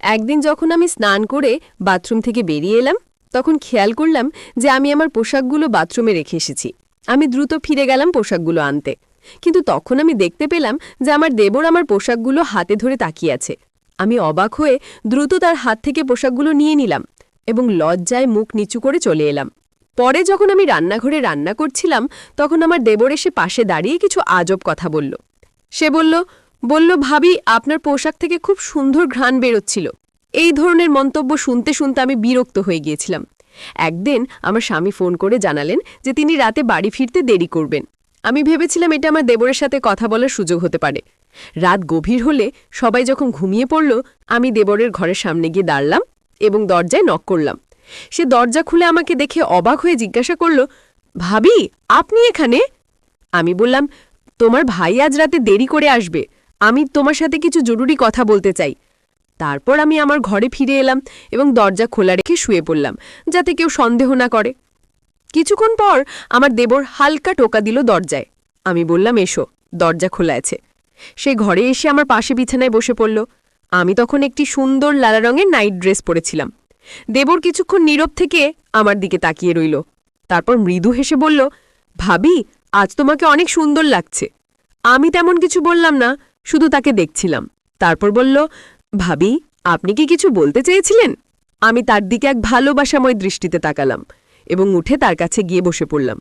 একদিন যখন আমি স্নান করে বাথরুম থেকে বেরিয়ে এলাম, তখন খেয়াল করলাম যে আমি আমার পোশাকগুলো বাথরুমে রেখে এসেছি। আমি দ্রুত ফিরে গেলাম পোশাকগুলো আনতে। কিন্তু তখন আমি দেখতে পেলাম যে আমার দেবর আমার পোশাকগুলো হাতে ধরে তাকিয়ে আছে। আমি অবাক হয়ে দ্রুত তার হাত থেকে পোশাকগুলো নিয়ে নিলাম এবং লজ্জায় মুখ নিচু করে চলে এলাম। পরে যখন আমি রান্নাঘরে রান্না করছিলাম, তখন আমার দেবর এসে পাশে দাঁড়িয়ে কিছু আজব কথা বলল। সে বলল বলল, ভাবি, আপনার পোশাক থেকে খুব সুন্দর ঘ্রাণ বেরোচ্ছিল। এই ধরনের মন্তব্য শুনতে শুনতে আমি বিরক্ত হয়ে গিয়েছিলাম। একদিন আমার স্বামী ফোন করে জানালেন যে তিনি রাতে বাড়ি ফিরতে দেরি করবেন। আমি ভেবেছিলাম এটা আমার দেবরের সাথে কথা বলার সুযোগ হতে পারে। রাত গভীর হলে সবাই যখন ঘুমিয়ে পড়ল, আমি দেবরের ঘরের সামনে গিয়ে দাঁড়লাম এবং দরজায় নক করলাম। সে দরজা খুলে আমাকে দেখে অবাক হয়ে জিজ্ঞাসা করল, ভাবি, আপনি এখানে? আমি বললাম, তোমার ভাই আজ রাতে দেরি করে আসবে। আমি তোমার সাথে কিছু জরুরি কথা বলতে চাই। তারপর আমি আমার ঘরে ফিরে এলাম এবং দরজা খোলা রেখে শুয়ে পড়লাম, যাতে কেউ সন্দেহ না করে। কিছুক্ষণ পর আমার দেবর হালকা টোকা দিল দরজায়। আমি বললাম, এসো, দরজা খোলা আছে। সে ঘরে এসে আমার পাশে বিছানায় বসে পড়ল। আমি তখন একটি সুন্দর লালা রঙের নাইট ড্রেস পরেছিলাম। দেবর কিছুক্ষণ নীরব থেকে আমার দিকে তাকিয়ে রইল। তারপর মৃদু হেসে বলল, ভাবি, আজ তোমাকে অনেক সুন্দর লাগছে। আমি তেমন কিছু বললাম না। শুধু তাকে দেখছিলাম। তারপর বলল, ভাবি, আপনি কি কিছু বলতে চেয়েছিলেন? আমি তার দিকে এক ভালোবাসাময় দৃষ্টিতে তাকালাম এবং উঠে তার কাছে গিয়ে বসে পড়লাম।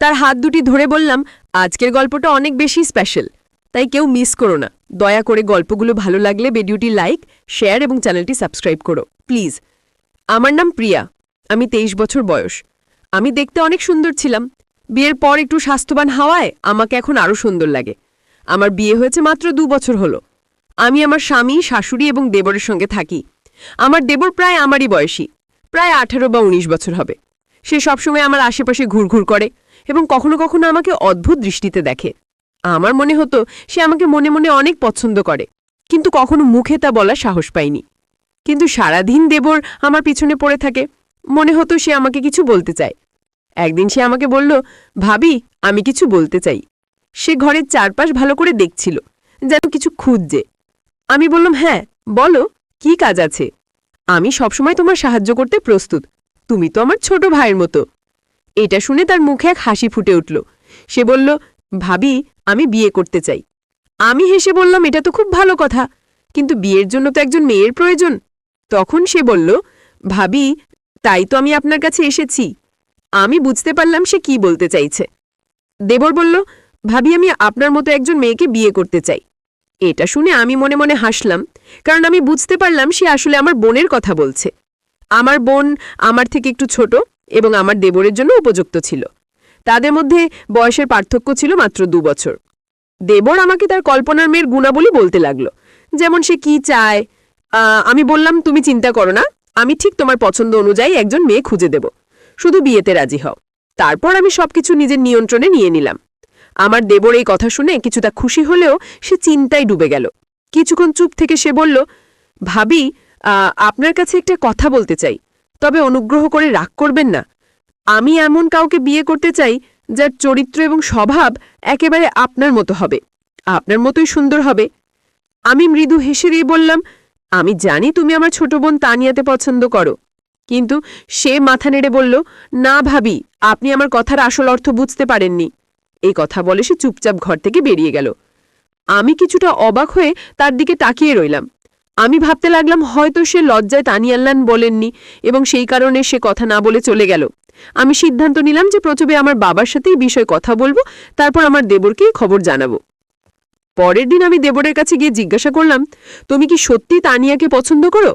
তার হাত দুটি ধরে বললাম, আজকের গল্পটা অনেক বেশি স্পেশাল তাই কেউ মিস করো না। দয়া করে গল্পগুলো ভালো লাগলে ভিডিওটি লাইক শেয়ার এবং চ্যানেলটি সাবস্ক্রাইব করো প্লিজ আমার নাম প্রিয়া, আমি তেইশ বছর বয়স। আমি দেখতে অনেক সুন্দর ছিলাম। বিয়ের পর একটু স্বাস্থ্যবান হাওয়ায় আমাকে এখন আরও সুন্দর লাগে। আমার বিয়ে হয়েছে মাত্র দু বছর হলো। আমি আমার স্বামী, শাশুড়ি এবং দেবরের সঙ্গে থাকি। আমার দেবর প্রায় আমারই বয়সী, প্রায় আঠারো বা উনিশ বছর হবে। সে সবসময় আমার আশেপাশে ঘুরঘুর করে এবং কখনো কখনো আমাকে অদ্ভুত দৃষ্টিতে দেখে। আমার মনে হতো সে আমাকে মনে মনে অনেক পছন্দ করে, কিন্তু কখনো মুখে তা বলার সাহস পাইনি কিন্তু সারাদিন দেবর আমার পিছনে পড়ে থাকে, মনে হতো সে আমাকে কিছু বলতে চায়। একদিন সে আমাকে বলল, ভাবি, আমি কিছু বলতে চাই। সে ঘরের চারপাশ ভালো করে দেখছিল, যেন কিছু খুঁজছে। আমি বললাম হ্যাঁ বলো, কি কাজ আছে? আমি সবসময় তোমার সাহায্য করতে প্রস্তুত। তুমি তো আমার ছোট ভাইয়ের মতো। এটা শুনে তার মুখে এক হাসি ফুটে উঠল। সে বলল, ভাবি, আমি বিয়ে করতে চাই। আমি হেসে বললাম, এটা তো খুব ভালো কথা, কিন্তু বিয়ের জন্য তো একজন মেয়ের প্রয়োজন। তখন সে বলল, ভাবি, তাই তো আমি আপনার কাছে এসেছি। আমি বুঝতে পারলাম সে কি বলতে চাইছে। দেবর বলল ভাবি, আমি আপনার মতো একজন মেয়েকে বিয়ে করতে চাই। এটা শুনে আমি মনে মনে হাসলাম, কারণ আমি বুঝতে পারলাম সে আসলে আমার বোনের কথা বলছে। আমার বোন আমার থেকে একটু ছোট এবং আমার দেবরের জন্য উপযুক্ত ছিল। তাদের মধ্যে বয়সের পার্থক্য ছিল মাত্র দু বছর। দেবর আমাকে তার কল্পনার মেয়ের গুণাবলী বলতে লাগল, যেমন সে কি চায়। আমি বললাম, তুমি চিন্তা করো না, আমি ঠিক তোমার পছন্দ অনুযায়ী একজন মেয়ে খুঁজে দেব। শুধু বিয়েতে রাজি হও। তারপর আমি সবকিছু নিজের নিয়ন্ত্রণে নিয়ে নিলাম। আমার দেবর এই কথা শুনে কিছুটা খুশি হলেও সে চিন্তায় ডুবে গেল। কিছুক্ষণ চুপ থেকে সে বলল, ভাবি আপনার কাছে একটা কথা বলতে চাই। তবে অনুগ্রহ করে রাগ করবেন না। আমি এমন কাউকে বিয়ে করতে চাই, যার চরিত্র এবং স্বভাব একেবারে আপনার মতো হবে। আপনার মতোই সুন্দর হবে। আমি মৃদু হেসে দিয়ে বললাম, আমি জানি তুমি আমার ছোট বোন তানিয়াতে পছন্দ করো। কিন্তু সে মাথা নেড়ে বলল, না ভাবি, আপনি আমার কথার আসল অর্থ বুঝতে পারেননি। এই কথা বলে সে চুপচাপ ঘর থেকে বেরিয়ে গেল। আমি কিছুটা অবাক হয়ে তার দিকে তাকিয়ে রইলাম। আমি ভাবতে লাগলাম হয়তো সে লজ্জায় তানিয়াল্লান বলেননি এবং সেই কারণে সে কথা না বলে চলে গেল। আমি সিদ্ধান্ত নিলাম যে প্রচবে আমার বাবার সাথেই বিষয়ে কথা বলব, তারপর আমার দেবরকেই খবর জানাব। পরের দিন আমি দেবরের কাছে গিয়ে জিজ্ঞাসা করলাম, তুমি কি সত্যি তানিয়াকে পছন্দ করো?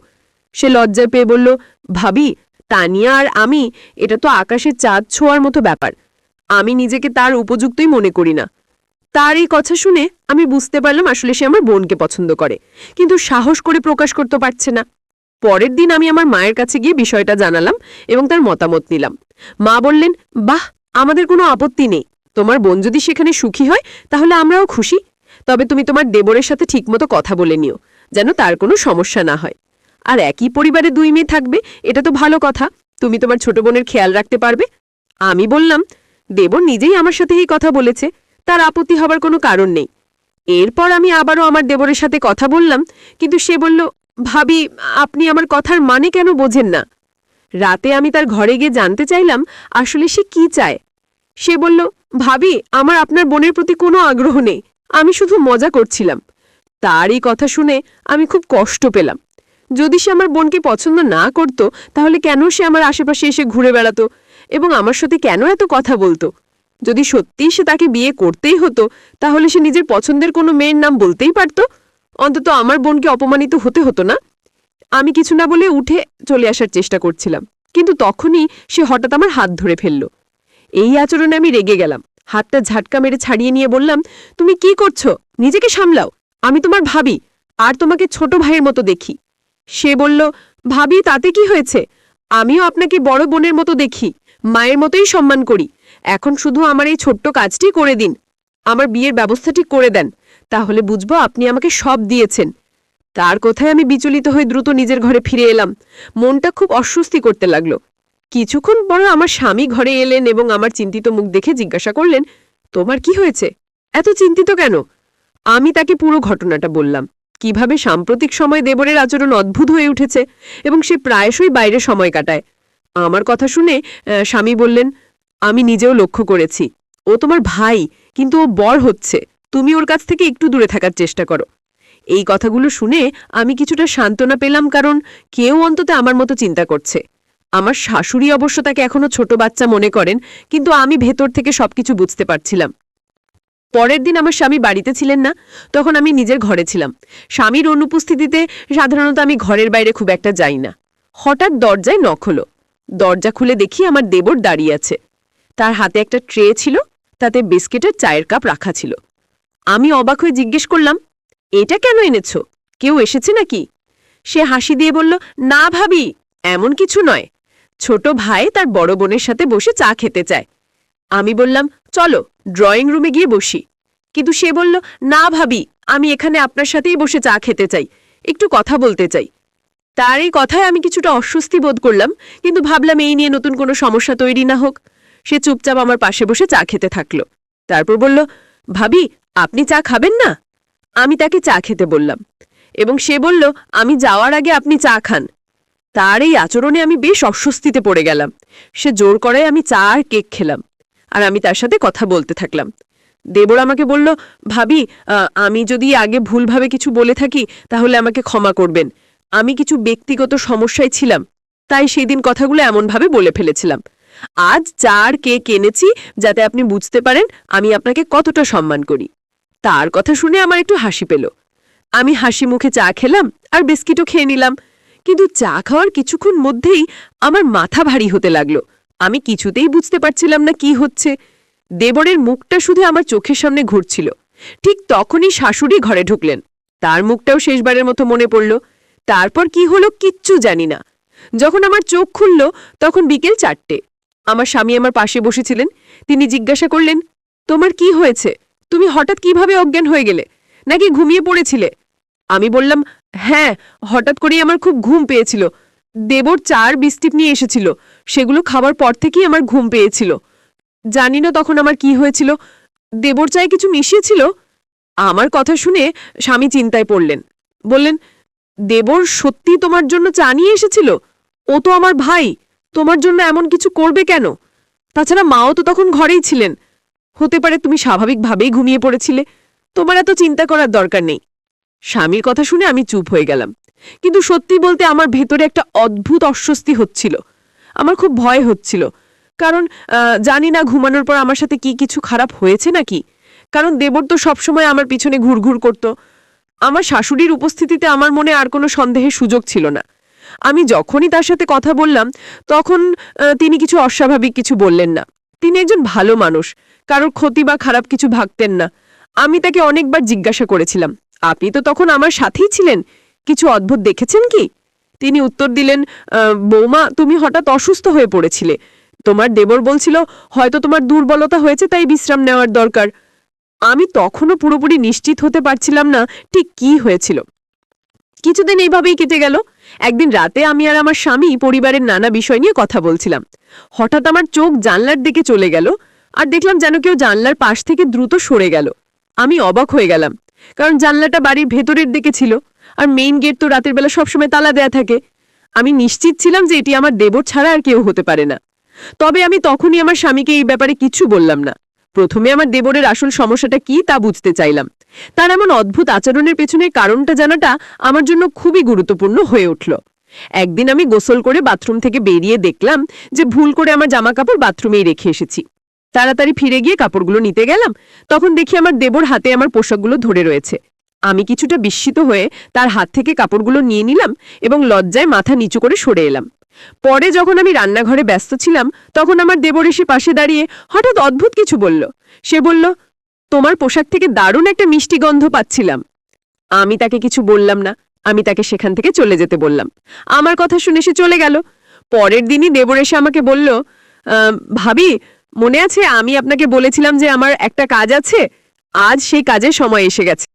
সে লজ্জায় পেয়ে বলল, ভাবি, তানিয়া আর আমি, এটা তো আকাশের চাঁদ ছোঁয়ার মতো ব্যাপার। আমি নিজেকে তার উপযুক্তই মনে করি না। তার এই কথা শুনে আমি বুঝতে পারলাম আসলে সে আমার বোনকে পছন্দ করে, কিন্তু সাহস করে প্রকাশ করতে পারছে না। পরের দিন আমি আমার মায়ের কাছে গিয়ে বিষয়টা জানালাম এবং তার মতামত নিলাম। মা বললেন, বাহ, আমাদের কোনো আপত্তি নেই। তোমার বোন যদি সেখানে সুখী হয়, তাহলে আমরাও খুশি। তবে তুমি তোমার দেবরের সাথে ঠিকমতো কথা বলে নিও, যেন তার কোনো সমস্যা না হয়। আর একই পরিবারে দুই মেয়ে থাকবে, এটা তো ভালো কথা। তুমি তোমার ছোট বোনের খেয়াল রাখতে পারবে? আমি বললাম দেবর নিজেই আমার সাথে এই কথা বলেছে, তার আপত্তি হবার কোনো কারণ নেই। এরপর আমি আবারও আমার দেবরের সাথে কথা বললাম, কিন্তু সে বলল, ভাবি, আপনি আমার কথার মানে কেন বোঝেন না? রাতে আমি তার ঘরে গিয়ে জানতে চাইলাম, আসলে সে কি চায়। সে বলল, ভাবি, আমার আপনার বোনের প্রতি কোনো আগ্রহ নেই, আমি শুধু মজা করছিলাম। তার এই কথা শুনে আমি খুব কষ্ট পেলাম। যদি সে আমার বোনকে পছন্দ না করত, তাহলে কেন সে আমার আশেপাশে এসে ঘুরে বেড়াতো? এবং আমার সাথে কেন এত কথা বলতো? যদি সত্যিই সে তাকে বিয়ে করতেই হতো, তাহলে সে নিজের পছন্দের কোনো মেয়ের নাম বলতেই পারত? অন্তত আমার বোনকে অপমানিত হতে হতো না? আমি কিছু না বলে উঠে চলে আসার চেষ্টা করছিলাম, কিন্তু তখনই সে হঠাৎ আমার হাত ধরে ফেলল। এই আচরণে আমি রেগে গেলাম। হাতটা ঝাটকা মেরে ছাড়িয়ে নিয়ে বললাম, তুমি কি করছ? নিজেকে সামলাও। আমি তোমার ভাবি, আর তোমাকে ছোট ভাইয়ের মতো দেখি। সে বলল, ভাবি, তাতে কি হয়েছে? আমিও আপনাকে বড় বোনের মতো দেখি, মায়ের মতোই সম্মান করি। এখন শুধু আমার এই ছোট্ট কাজটি করে দিন। আমার বিয়ের ব্যবস্থাটি করে দেন। তাহলে বুঝব আপনি আমাকে সব দিয়েছেন। তার কথায় আমি বিচলিত হয়ে দ্রুত নিজের ঘরে ফিরে এলাম। মনটা খুব অস্বস্তি করতে লাগল। কিছুক্ষণ পর আমার স্বামী ঘরে এলেন এবং আমার চিন্তিত মুখ দেখে জিজ্ঞাসা করলেন, তোমার কি হয়েছে? এত চিন্তিত কেন? আমি তাকে পুরো ঘটনাটা বললাম। কীভাবে সাম্প্রতিক সময় দেবরের আচরণ অদ্ভুত হয়ে উঠেছে এবং সে প্রায়শই বাইরে সময় কাটায়। আমার কথা শুনে স্বামী বললেন, আমি নিজেও লক্ষ্য করেছি। ও তোমার ভাই, কিন্তু ও বর হচ্ছে। তুমি ওর কাছ থেকে একটু দূরে থাকার চেষ্টা করো। এই কথাগুলো শুনে আমি কিছুটা সান্ত্বনা পেলাম কারণ কেউ অন্তত আমার মতো চিন্তা করছে। আমার শাশুড়ি অবশ্য তাকে এখনও ছোট বাচ্চা মনে করেন, কিন্তু আমি ভেতর থেকে সবকিছু বুঝতে পারছিলাম। পরের দিন আমার স্বামী বাড়িতে ছিলেন না, তখন আমি নিজের ঘরে ছিলাম। স্বামীর অনুপস্থিতিতে সাধারণত আমি ঘরের বাইরে খুব একটা যাই না। হঠাৎ দরজায় নখ হলো। দরজা খুলে দেখি আমার দেবর দাঁড়িয়ে আছে। তার হাতে একটা ট্রে ছিল, তাতে বিস্কিটের চায়ের কাপ রাখা ছিল। আমি অবাক হয়ে জিজ্ঞেস করলাম, এটা কেন এনেছ? কেউ এসেছে নাকি? সে হাসি দিয়ে বলল, না ভাবি, এমন কিছু নয়। ছোট ভাই তার বড় বোনের সাথে বসে চা খেতে চায়। আমি বললাম, চলো ড্রয়িং রুমে গিয়ে বসি। কিন্তু সে বলল, না ভাবি, আমি এখানে আপনার সাথেই বসে চা খেতে চাই, একটু কথা বলতে চাই। তার এই কথায় আমি কিছুটা অস্বস্তি বোধ করলাম, কিন্তু ভাবলাম এই নিয়ে নতুন কোনো সমস্যা তৈরি না হোক। সে চুপচাপ আমার পাশে বসে চা খেতে থাকল। তারপর বলল, ভাবি, আপনি চা খাবেন না? আমি তাকে চা খেতে বললাম এবং সে বলল, আমি যাওয়ার আগে আপনি চা খান। তার এই আচরণে আমি বেশ অস্বস্তিতে পড়ে গেলাম। সে জোর করে আমি চা আর কেক খেলাম। আর আমি তার সাথে কথা বলতে থাকলাম। দেবর আমাকে বলল, ভাবি আমি যদি আগে ভুলভাবে কিছু বলে থাকি, তাহলে আমাকে ক্ষমা করবেন। আমি কিছু ব্যক্তিগত সমস্যায় ছিলাম, তাই সেই দিন কথাগুলো এমনভাবে বলে ফেলেছিলাম। আজ চার কে এনেছি, যাতে আপনি বুঝতে পারেন আমি আপনাকে কতটা সম্মান করি। তার কথা শুনে আমার একটু হাসি পেল। আমি হাসি মুখে চা খেলাম আর বিস্কিটও খেয়ে নিলাম। কিন্তু চা খাওয়ার কিছুক্ষণ মধ্যেই আমার মাথা ভারী হতে লাগল। আমি কিছুতেই বুঝতে পারছিলাম না কি হচ্ছে। দেবরের মুখটা শুধু আমার চোখের সামনে ঘুরছিল। ঠিক তখনই শাশুড়ি ঘরে ঢুকলেন। তার মুখটাও শেষবারের মতো মনে পড়ল। তারপর কি হলো কিচ্ছু জানি না। যখন আমার চোখ খুলল, তখন বিকেল চারটে। আমার স্বামী আমার পাশে বসেছিলেন। তিনি জিজ্ঞাসা করলেন, তোমার কি হয়েছে? তুমি হঠাৎ কীভাবে অজ্ঞান হয়ে গেলে? নাকি ঘুমিয়ে পড়েছিলে? আমি বললাম হ্যাঁ হঠাৎ করেই আমার খুব ঘুম পেয়েছিল। দেবর চার বিস্টিপ নিয়ে এসেছিল। সেগুলো খাবার পর থেকেই আমার ঘুম পেয়েছিল। জানি না তখন আমার কি হয়েছিল। দেবর চায়ে কিছু মিশিয়েছিল? আমার কথা শুনে স্বামী চিন্তায় পড়লেন। বললেন, দেবর সত্যি তোমার জন্য চা নিয়ে এসেছিল? ও তো আমার ভাই। তোমার জন্য এমন কিছু করবে কেন? তাছাড়া মাও তো তখন ঘরেই ছিলেন। হতে পারে তুমি স্বাভাবিকভাবেই ঘুমিয়ে পড়েছিলে। তোমার এত চিন্তা করার দরকার নেই। স্বামীর কথা শুনে আমি চুপ হয়ে গেলাম। কিন্তু সত্যি বলতে আমার ভেতরে একটা অদ্ভুত অস্বস্তি হচ্ছিল। আমার খুব ভয় হচ্ছিল। কারণ জানি না ঘুমানোর পর আমার সাথে কি কিছু খারাপ হয়েছে নাকি? কারণ দেবর তো সবসময় আমার পিছনে ঘুরঘুর করত। আমার শাশুড়ির উপস্থিতিতে আমার মনে আর কোনো সন্দেহের সুযোগ ছিল না। আমি যখনই তার সাথে কথা বললাম, তখন তিনি কিছু অস্বাভাবিক কিছু বললেন না। তিনি একজন ভালো মানুষ, কারোর ক্ষতি বা খারাপ কিছু ভাবতেন না। আমি তাকে অনেকবার জিজ্ঞাসা করেছিলাম, আপনি তো তখন আমার সাথেই ছিলেন? কিছু অদ্ভুত দেখেছেন কি? তিনি উত্তর দিলেন বৌমা, তুমি হঠাৎ অসুস্থ হয়ে পড়েছিলে। তোমার দেবর বলছিল, হয়তো তোমার দুর্বলতা হয়েছে, তাই বিশ্রাম নেওয়ার দরকার। আমি তখনও পুরোপুরি নিশ্চিত হতে পারছিলাম না, ঠিক কি হয়েছিল। কিছুদিন এইভাবেই কেটে গেল। একদিন রাতে আমি আর আমার স্বামী পরিবারের নানা বিষয় নিয়ে কথা বলছিলাম। হঠাৎ আমার চোখ জানলার দিকে চলে গেল, আর দেখলাম যেন কেউ জানলার পাশ থেকে দ্রুত সরে গেল। আমি অবাক হয়ে গেলাম। কারণ জানলাটা বাড়ির ভেতরের দিকে ছিল। আর মেইন গেট তো রাতের বেলা সবসময় তালা দেয়া থাকে। আমি নিশ্চিত ছিলাম যে এটি আমার দেবর ছাড়া আর কেউ হতে পারে না। তবে আমি তখনই আমার স্বামীকে এই ব্যাপারে কিছু বললাম না। প্রথমে আমার দেবরের আসল সমস্যাটা কি তা বুঝতে চাইলাম। তার এমন অদ্ভুত আচরণের পেছনে কারণটা জানাটা আমার জন্য খুবই গুরুত্বপূর্ণ হয়ে উঠল। একদিন আমি গোসল করে বাথরুম থেকে বেরিয়ে দেখলাম যে ভুল করে আমার জামা কাপড় বাথরুমেই রেখে এসেছি। তাড়াতাড়ি ফিরে গিয়ে কাপড়গুলো নিতে গেলাম। তখন দেখি আমার দেবর হাতে আমার পোশাকগুলো ধরে রয়েছে। আমি কিছুটা বিস্মিত হয়ে তার হাত থেকে কাপড়গুলো নিয়ে নিলাম এবং লজ্জায় মাথা নিচু করে সরে এলাম। পরে যখন আমি রান্নাঘরে ব্যস্ত ছিলাম, তখন আমার দেবর এসে পাশে দাঁড়িয়ে হঠাৎ অদ্ভুত কিছু বলল। সে বলল, তোমার পোশাক থেকে দারুণ একটা মিষ্টি গন্ধ পাচ্ছিলাম। আমি তাকে কিছু বললাম না, আমি তাকে সেখান থেকে চলে যেতে বললাম। আমার কথা শুনে সে চলে গেল। পরের দিনই দেবর এসে আমাকে বলল ভাবি মনে আছে? আমি আপনাকে বলেছিলাম যে আমার একটা কাজ আছে। আজ সেই কাজের সময় এসে গেছে।